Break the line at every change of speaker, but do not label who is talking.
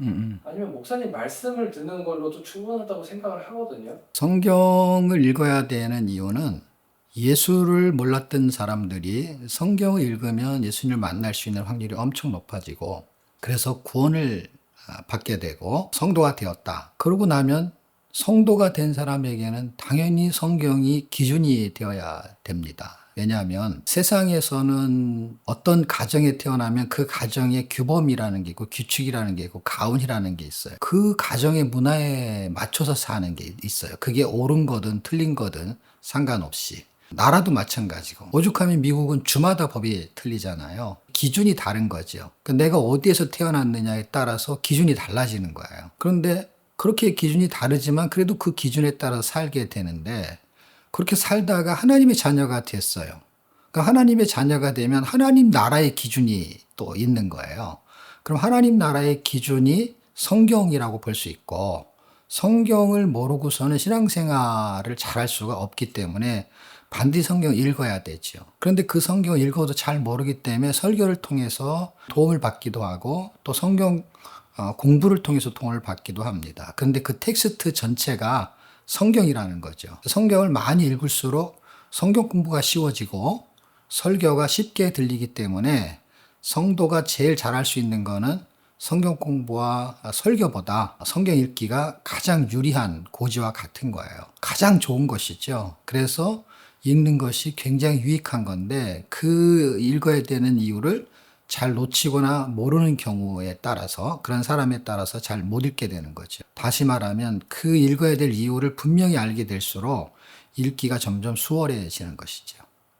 음, 음.
아니면 목사님 말씀을 듣는 걸로도 충분하다고 생각을 하거든요.
성경을 읽어야 되는 이유는 예수를 몰랐던 사람들이 성경을 읽으면 예수님을 만날 수 있는 확률이 엄청 높아지고 그래서 구원을 아, 받게 되고 성도가 되었다. 그러고 나면 성도가 된 사람에게는 당연히 성경이 기준이 되어야 됩니다. 왜냐하면 세상에서는 어떤 가정에 태어나면 그 가정의 규범이라는 게 있고 규칙이라는 게 있고 가훈이라는 게 있어요. 그 가정의 문화에 맞춰서 사는 게 있어요. 그게 옳은 거든 틀린 거든 상관없이. 나라도 마찬가지고 오죽하면 미국은 주마다 법이 틀리잖아요. 기준이 다른 거죠. 그 내가 어디에서 태어났느냐에 따라서 기준이 달라지는 거예요. 그런데 그렇게 기준이 다르지만 그래도 그 기준에 따라 살게 되는데 그렇게 살다가 하나님의 자녀가 됐어요. 그러니까 하나님의 자녀가 되면 하나님 나라의 기준이 또 있는 거예요. 그럼 하나님 나라의 기준이 성경이라고 볼 수 있고 성경을 모르고서는 신앙생활을 잘할 수가 없기 때문에 반드시 성경을 읽어야 되죠. 그런데 그 성경을 읽어도 잘 모르기 때문에 설교를 통해서 도움을 받기도 하고 또 성경 어, 공부를 통해서 도움을 받기도 합니다. 그런데 그 텍스트 전체가 성경이라는 거죠. 성경을 많이 읽을수록 성경 공부가 쉬워지고 설교가 쉽게 들리기 때문에 성도가 제일 잘할 수 있는 거는 성경 공부와 설교보다 성경 읽기가 가장 유리한 고지와 같은 거예요. 가장 좋은 것이죠. 그래서 읽는 것이 굉장히 유익한 건데 그 읽어야 되는 이유를 잘 놓치거나 모르는 경우에 따라서 그런 사람에 따라서 잘 못 읽게 되는 거죠. 다시 말하면 그 읽어야 될 이유를 분명히 알게 될수록 읽기가 점점 수월해지는 것이죠.